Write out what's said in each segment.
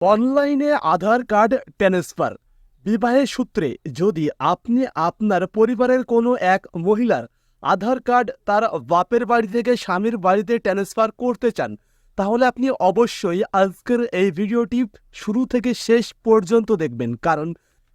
অনলাইনে আধার card transfer. বিবাহের সূত্রে যদি আপনি আপনার পরিবারের কোনো এক মহিলার আধার কার্ড তার বাপের বাড়ি থেকে স্বামীর বাড়িতে ট্রান্সফার করতে চান, তাহলে আপনি অবশ্যই আজকের এই ভিডিওটি শুরু থেকে শেষ পর্যন্ত দেখবেন। কারণ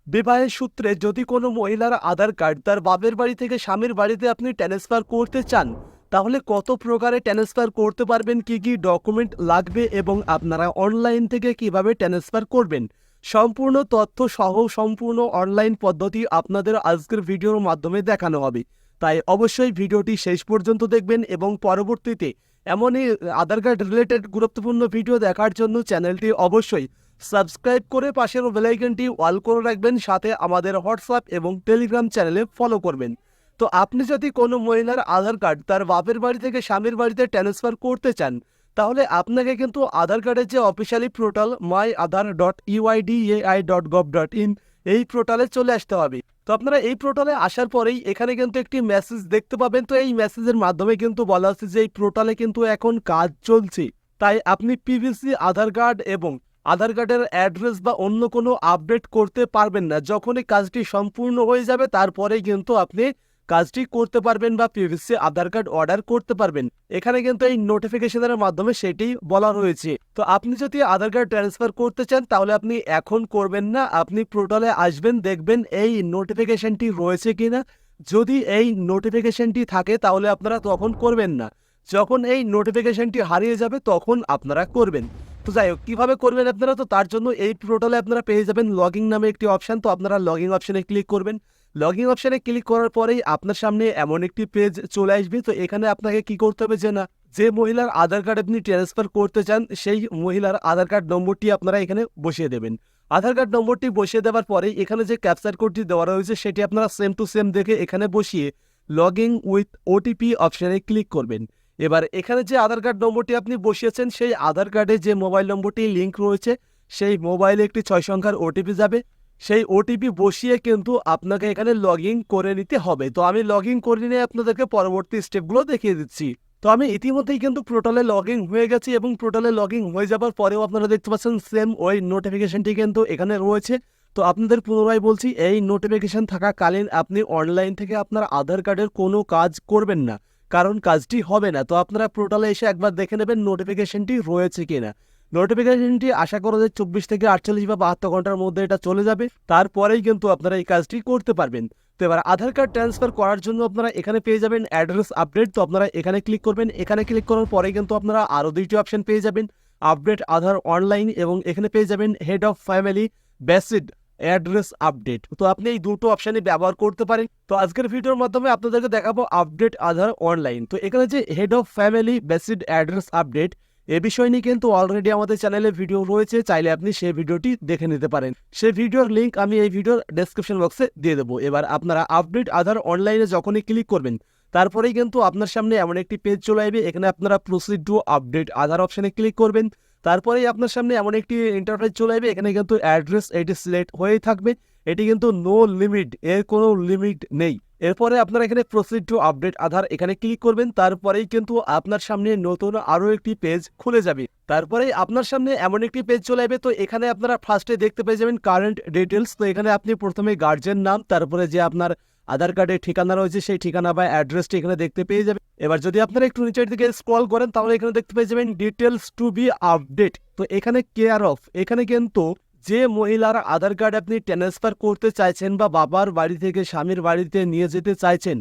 বিবাহের সূত্রে যদি কোনো মহিলার আধার কার্ড তার বাপের বাড়ি থেকে স্বামীর বাড়িতে আপনি ট্রান্সফার করতে চান তাহলে কত প্রকারে ট্রান্সফার করতে পারবেন? কি কি ডকুমেন্ট লাগবে? এবং আপনারা অনলাইন থেকে কীভাবে ট্রান্সফার করবেন? সম্পূর্ণ তথ্য সহ সম্পূর্ণ অনলাইন পদ্ধতি আপনাদের আজকের ভিডিওর মাধ্যমে দেখানো হবে। তাই অবশ্যই ভিডিওটি শেষ পর্যন্ত দেখবেন এবং পরবর্তীতে এমনই আধার কার্ড রিলেটেড গুরুত্বপূর্ণ ভিডিও দেখার জন্য চ্যানেলটি অবশ্যই সাবস্ক্রাইব করে পাশের বেলাইকনটি অল করে রাখবেন। সাথে আমাদের হোয়াটসঅ্যাপ এবং টেলিগ্রাম চ্যানেলে ফলো করবেন। তো আপনি যদি কোনো মহিলার আধার কার্ড তার বাপের বাড়ি থেকে স্বামীর বাড়িতে ট্রান্সফার করতে চান, তাহলে আপনাকে কিন্তু আধার কার্ডের যে officially portal my Aadhaar dot UIDAI dot gov dot in এই পোর্টালে চলে আসতে হবে। তো আপনারা এই পোর্টালে আসার পরেই এখানে কিন্তু একটি মেসেজ দেখতে পাবেন। তো এই মেসেজের মাধ্যমে কিন্তু বলা হচ্ছে যে এই পোর্টালে কিন্তু এখন কাজ চলছে। তাই আপনি পিভিসি আধার কার্ড এবং আধার কার্ডের অ্যাড্রেস বা অন্য কোনো আপডেট করতে পারবেন না। যখনই কাজটি সম্পূর্ণ হয়ে যাবে, তারপরেই কিন্তু আপনি কাজটি করতে পারবেন বা পিভিসি আধার কার্ড অর্ডার করতে পারবেন। এখানে কিন্তু এই নোটিফিকেশনের মাধ্যমে সেটি বলা রয়েছে। তো আপনি যদি আধার কার্ড ট্রান্সফার করতে চান, তাহলে আপনি এখন করবেন না, আপনি পোর্টালে আসবেন, দেখবেন এই নোটিফিকেশনটি রয়েছে কিনা। যদি এই নোটিফিকেশনটি থাকে, তাহলে আপনারা তখন করবেন না। যখন এই নোটিফিকেশনটি হারিয়ে যাবে, তখন আপনারা করবেন। তো যাই হোক, কীভাবে করবেন আপনারা? তো তার জন্য এই পোর্টালে আপনারা পেয়ে যাবেন লগিং নামে একটি অপশান তো আপনারা লগিং অপশানে ক্লিক করবেন। লগিং অপশানে ক্লিক করার পরেই আপনার সামনে এমন একটি পেজ চলে আসবে। তো এখানে আপনাকে কি করতে হবে যে না, যে মহিলার আধার কার্ড আপনি ট্রান্সফার করতে চান, সেই মহিলার আধার কার্ড নম্বরটি আপনারা এখানে বসিয়ে দেবেন। আধার কার্ড নম্বরটি বসিয়ে দেওয়ার পরে এখানে যে ক্যাপচার কোডটি দেওয়া রয়েছে, সেটি আপনারা সেম টু সেম দেখে এখানে বসিয়ে লগিং উইথ ওটিপি অপশানে ক্লিক করবেন। এবার এখানে যে আধার কার্ড নম্বরটি আপনি বসিয়েছেন, সেই আধার কার্ডে যে মোবাইল নম্বরটি লিঙ্ক রয়েছে, সেই মোবাইলে একটি ছয় সংখ্যার ওটিপি যাবে। সেই ওটিপি বসিয়ে কিন্তু আপনাকে এখানে লগ করে নিতে হবে। তো আমি লগ করে নিয়ে আপনাদেরকে পরবর্তী স্টেপগুলো দেখিয়ে দিচ্ছি। তো আমি ইতিমধ্যেই কিন্তু পোর্টালে লগ হয়ে গেছি এবং পোর্টালে লগ হয়ে যাবার পরেও আপনারা দেখতে পাচ্ছেন সেম ওই নোটিফিকেশনটি কিন্তু এখানে রয়েছে। তো আপনাদের পুনরায় বলছি, এই নোটিফিকেশন থাকাকালীন আপনি অনলাইন থেকে আপনার আধার কার্ডের কোনো কাজ করবেন না। কারণ কাজটি হবে না। তো আপনারা পোর্টালে এসে একবার দেখে নেবেন নোটিফিকেশনটি রয়েছে কিনা। নোটিফিকেশনটি আশা করা যায় চব্বিশ থেকে আটচল্লিশ বা বাহাত্তর ঘণ্টার মধ্যে এটা চলে যাবে। তারপরেই কিন্তু আপনারা এই কাজটি করতে পারবেন। তো এবার আধার কার্ড ট্রান্সফার করার জন্য আপনারা এখানে পেয়ে যাবেন অ্যাড্রেস আপডেট তো আপনারা এখানে ক্লিক করবেন। এখানে ক্লিক করার পরে কিন্তু আপনারা আরও দুইটি অপশন পেয়ে যাবেন। আপডেট আধার অনলাইন এবং এখানে পেয়ে যাবেন head of family based address update তো আপনি এই দুটো অপশানই ব্যবহার করতে পারেন। তো আজকের ভিডিওর মাধ্যমে আপনাদেরকে দেখাবো আপডেট আধার অনলাইন তো এখানে যে head of family based address update এ বিষয় নিয়ে কিন্তু অলরেডি আমাদের চ্যানেলে ভিডিও রয়েছে, চাইলে আপনি সেই ভিডিওটি দেখে নিতে পারেন। সেই ভিডিওর লিঙ্ক আমি এই ভিডিওর ডেসক্রিপশন বক্সে দিয়ে দেবো। এবার আপনারা আপডেট আধার অনলাইনে যখনই ক্লিক করবেন, তারপরেই কিন্তু আপনার সামনে এমন একটি পেজ চলে আসবে, এখানে আপনারা প্রসিড টু আপডেট আধার অপশানে ক্লিক করবেন। তারপরেই আপনার সামনে এমন একটি ইন্টারফেস চলে আসবে, এখানে কিন্তু অ্যাড্রেস এটি সিলেক্ট হয়েই থাকবে। এটি কিন্তু নো লিমিট এর কোনো লিমিট নেই। এরপরে আপনারা এখানে প্রসিড টু আপডেট আধার এখানে ক্লিক করবেন, তারপরেই কিন্তু আপনার সামনে নতুন আরও একটি পেজ খুলে যাবে। তারপরেই আপনার সামনে এমন একটি পেজ চলে যাবে তো এখানে আপনারা ফার্স্টে দেখতে পেয়ে যাবেন কারেন্ট ডিটেলস তো এখানে আপনি প্রথমে গার্জেন নাম, তারপরে যে আপনার আধার কার্ডের ঠিকানা রয়েছে সেই ঠিকানা বা অ্যাড্রেসটি এখানে দেখতে পেয়ে যাবেন। এবার যদি আপনারা একটু নিচের দিকে স্ক্রল করেন, তাহলে এখানে দেখতে পেয়ে যাবেন ডিটেলস টু বি আপডেট তো এখানে কেয়ার অফ এখানে কিন্তু যে মহিলার আধার কার্ড আপনি ট্রান্সফার করতে চাইছেন বা বাবার বাড়ি থেকে স্বামীর বাড়িতে নিয়ে যেতে চাইছেন,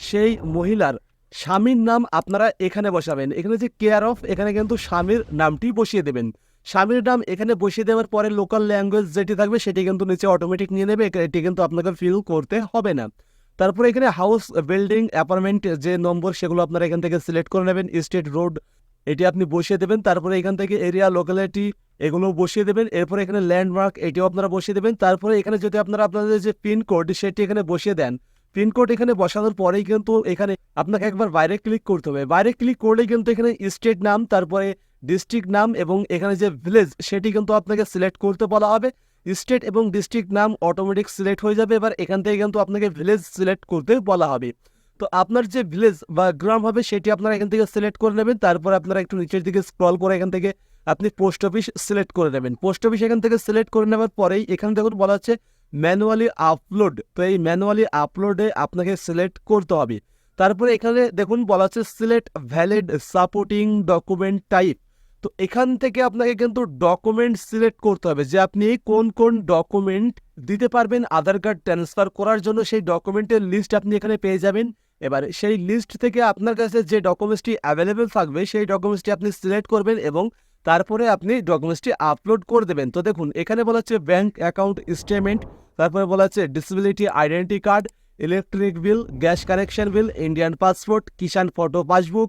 সেই মহিলার স্বামীর নাম আপনারা এখানে বসাবেন। এখানে যে কেয়ার অফ এখানে কিন্তু স্বামীর নামটি বসিয়ে দেবেন। স্বামীর নাম এখানে বসিয়ে দেওয়ার পরে লোকাল ল্যাঙ্গুয়েজ যেটি থাকবে, সেটি কিন্তু নিচে অটোমেটিক নিয়ে নেবে। এটি কিন্তু আপনাকে ফিল করতে হবে না। তারপরে এখানে হাউস বিল্ডিং অ্যাপার্টমেন্ট যে নম্বর সেগুলো আপনারা এখান থেকে সিলেক্ট করে নেবেন। স্টেট রোড এটি আপনি বসিয়ে দেবেন, তারপরে এখান থেকে এরিয়া লোকালিটি এগুলো বসিয়ে দেবেন, এরপরে এখানে ল্যান্ডমার্ক এটিও আপনারা বসিয়ে দেবেন, তারপরে এখানে যদি আপনারা আপনাদের যে পিনকোড সেটি এখানে বসিয়ে দেন পিনকোড এখানে বসানোর পরেই কিন্তু এখানে আপনাকে একবার বাইরে ক্লিক করতে হবে। বাইরে ক্লিক করলে কিন্তু এখানে স্টেট নাম, তারপরে ডিস্ট্রিক্ট নাম এবং এখানে যে ভিলেজ সেটি কিন্তু আপনাকে সিলেক্ট করতে বলা হবে। স্টেট এবং ডিস্ট্রিক্ট নাম অটোমেটিক সিলেক্ট হয়ে যাবে, এবার এখান থেকে কিন্তু আপনাকে ভিলেজ সিলেক্ট করতে বলা হবে। তো আপনার যে ভিলেজ বা গ্রাম হবে সেটি আপনারা এখান থেকে সিলেক্ট করে নেবেন। তারপর আপনারা একটু নিচের দিকে স্ক্রল করে এখান থেকে আপনি পোস্ট অফিস সিলেক্ট করে নেবেন। পোস্ট অফিস এখান থেকে সিলেক্ট করে নেওয়ার পরেই এখানে দেখুন বলা হচ্ছে ম্যানুয়ালি আপলোড তো এই ম্যানুয়ালি আপলোডে আপনাকে সিলেক্ট করতে হবে। তারপরে এখানে দেখুন বলা হচ্ছে select valid supporting document type তো এখান থেকে আপনাকে কিন্তু ডকুমেন্ট সিলেক্ট করতে হবে যে আপনি কোন কোন ডকুমেন্ট দিতে পারবেন। আধার কার্ড ট্রান্সফার করার জন্য সেই ডকুমেন্টের লিস্ট আপনি এখানে পেয়ে যাবেন। এবার সেই লিস্ট থেকে আপনার কাছে যে ডকুমেন্টসটি অ্যাভেলেবেল থাকবে, সেই ডকুমেন্টসটি আপনি সিলেক্ট করবেন এবং তারপরে আপনি ডকুমেন্টসটি আপলোড করে দেবেন। তো দেখুন, এখানে বলা হচ্ছে ব্যাঙ্ক অ্যাকাউন্ট স্টেটমেন্ট তারপরে বলা হচ্ছে disability identity card electric bill gas connection bill Indian passport Kisan photo passbook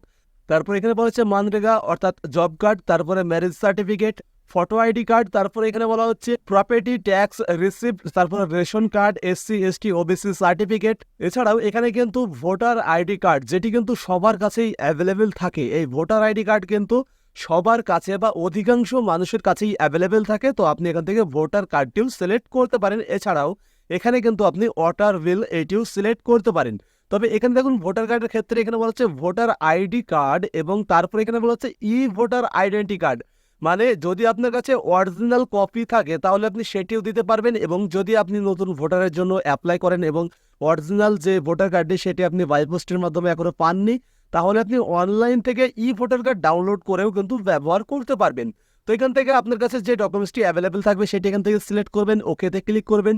তারপর এখানে বলা হচ্ছে মানরেগা, অর্থাৎ জব কার্ড তারপরে marriage certificate photo ID card, তারপরে এখানে বলা হচ্ছে প্রপার্টি ট্যাক্স রিসিপ্ট তারপরে ration card SC ST OBC certificate এছাড়াও এখানে কিন্তু ভোটার আইডি কার্ড যেটি কিন্তু সবার কাছেই অ্যাভেলেবেল থাকে। এই ভোটার আইডি কার্ড কিন্তু সবার কাছে বা অধিকাংশ মানুষের কাছেই অ্যাভেলেবেল থাকে। তো আপনি এখান থেকে ভোটার কার্ডটিও সিলেক্ট করতে পারেন। এছাড়াও এখানে কিন্তু আপনি ওয়াটার বিল এটিও সিলেক্ট করতে পারেন। তবে এখানে দেখুন ভোটার কার্ডের ক্ষেত্রে এখানে বলা হচ্ছে ভোটার আইডি কার্ড এবং তারপরে এখানে বলা হচ্ছে ই ভোটার আইডেন্টি কার্ড মানে যদি আপনার কাছে অরিজিনাল কপি থাকে, তাহলে আপনি সেটিও দিতে পারবেন এবং যদি আপনি নতুন ভোটারের জন্য অ্যাপ্লাই করেন এবং অরিজিনাল যে ভোটার কার্ডটি সেটি আপনি বাইপোস্টের মাধ্যমে এখনও পাননি, তাহলে আপনি অনলাইন থেকে ই ভোটার কার্ড ডাউনলোড করেও কিন্তু ব্যবহার করতে পারবেন। তো এখান থেকে আপনার কাছে যে ডকুমেন্টসটি অ্যাভেলেবেল থাকবে, সেটি এখান থেকে সিলেক্ট করবেন ওকেতে ক্লিক করবেন।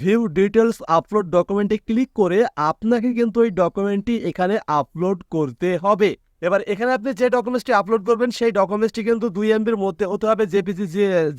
ভিউ ডিটেলস আপলোড ডকুমেন্টে ক্লিক করে আপনাকে কিন্তু ওই ডকুমেন্টটি এখানে আপলোড করতে হবে। এবার এখানে আপনি যে ডকুমেন্টসটি আপলোড করবেন, সেই ডকুমেন্টসটি কিন্তু দুই এমবির মধ্যে হতে হবে জেপিজি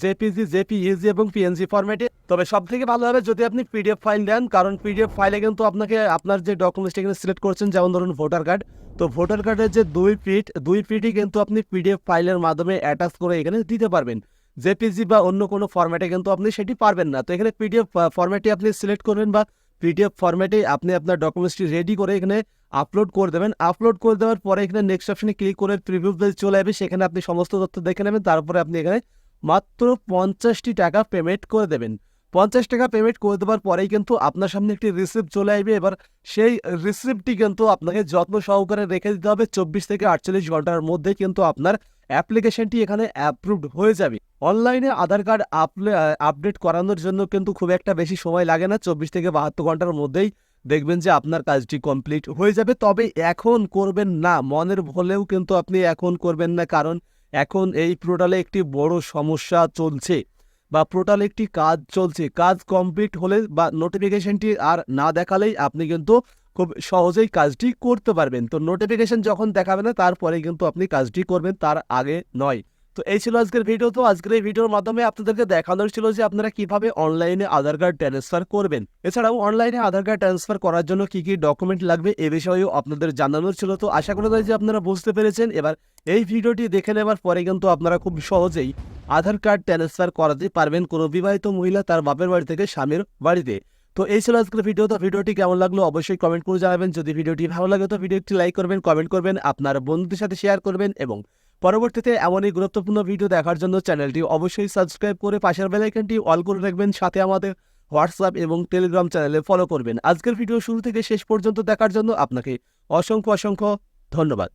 জেপিজি জেপিইজি এবং পিএনজি ফরম্যাটে তবে সব থেকে ভালো হবে যদি আপনি পিডিএফ ফাইল দেন, কারণ পিডিএফ ফাইলে কিন্তু আপনাকে আপনার যে ডকুমেন্টসটি এখানে সিলেক্ট করছেন, যেমন ধরুন ভোটার কার্ড তো ভোটার কার্ডের যে দুই ফিট দুই ফিটই কিন্তু আপনি পিডিএফ ফাইলের মাধ্যমে অ্যাটাচ করে এখানে দিতে পারবেন। জেপিজি বা অন্য কোনো ফরম্যাটে কিন্তু আপনি সেটি পারবেন না। তো এখানে পিডিএফ ফরম্যাটে আপনি সিলেক্ট করবেন বা পিডিএফ ফরম্যাটে আপনি আপনার ডকুমেন্টসটি রেডি করে এখানে আপলোড করে দেবেন। আপলোড করে দেওয়ার পরে এখানে নেক্সট অপশানে ক্লিক করে প্রিভিউ পেজ চলে যাবে সেখানে আপনি সমস্ত তথ্য দেখে নেবেন। তারপরে আপনি এখানে মাত্র পঞ্চাশটি টাকা পেমেন্ট করে দেবেন। পঞ্চাশ টাকা পেমেন্ট করে দেওয়ার পরেই কিন্তু আপনার সামনে একটি রিসিপ্ট চলে আসবে। এবার সেই রিসিপ্টটি কিন্তু আপনাকে যত্ন সহকারে রেখে দিতে হবে। চব্বিশ থেকে আটচল্লিশ ঘণ্টার মধ্যে কিন্তু আপনার অ্যাপ্লিকেশনটি এখানে অ্যাপ্রুভড হয়ে যাবে। অনলাইনে আধার কার্ড আপডেট করানোর জন্য কিন্তু খুব একটা বেশি সময় লাগে না। চব্বিশ থেকে বাহাত্তর ঘণ্টার মধ্যেই দেখবেন যে আপনার কাজটি কমপ্লিট হয়ে যাবে। তবে এখন করবেন না, মনের ভুলেও কিন্তু আপনি এখন করবেন না। কারণ এখন এই পোর্টালে একটি বড় সমস্যা চলছে। বা পোর্টালে একটি কাজ চলছে, কাজ কমপ্লিট হলে বা নোটিফিকেশনটি আর না দেখালেই আপনি কিন্তু খুব সহজেই কাজটি করতে পারবেন। তো নোটিফিকেশন যখন দেখাবে না, তারপরে কিন্তু আপনি কাজটি করবেন, তার আগে নয়। তো এই ছিল আজকের ভিডিও। তো আজকের এই ভিডিওর মাধ্যমে আপনাদেরকে দেখানোর ছিল যে আপনারা কীভাবে অনলাইনে আধার কার্ড ট্রান্সফার করবেন। এছাড়াও অনলাইনে আধার কার্ড ট্রান্সফার করার জন্য কি কি ডকুমেন্ট লাগবে এ বিষয়েও আপনাদের জানানোর ছিল। তো আশা করা যায় যে আপনারা বুঝতে পেরেছেন। এবার এই ভিডিওটি দেখে নেওয়ার পরে কিন্তু আপনারা খুব সহজেই আধার কার্ড ট্রান্সফার করাতে পারবেন কোনো বিবাহিত মহিলা তার বাপের বাড়ি থেকে স্বামীর বাড়িতে। তো এই ছিল আজকের ভিডিও তো ভিডিওটি কেমন লাগল অবশ্যই কমেন্ট করে জানাবেন। যদি ভিডিওটি ভালো লাগে তো ভিডিওটি লাইক করবেন কমেন্ট করবেন, আপনার বন্ধুদের সাথে শেয়ার করবেন এবং পরবর্তীতে এমনই গুরুত্বপূর্ণ ভিডিও দেখার জন্য চ্যানেলটি অবশ্যই সাবস্ক্রাইব করে পাশের বেলাইকনটি অল করে রাখবেন। সাথে আমাদের হোয়াটসঅ্যাপ এবং টেলিগ্রাম চ্যানেলে ফলো করবেন। আজকের ভিডিও শুরু থেকে শেষ পর্যন্ত দেখার জন্য আপনাকে অসংখ্য অসংখ্য ধন্যবাদ।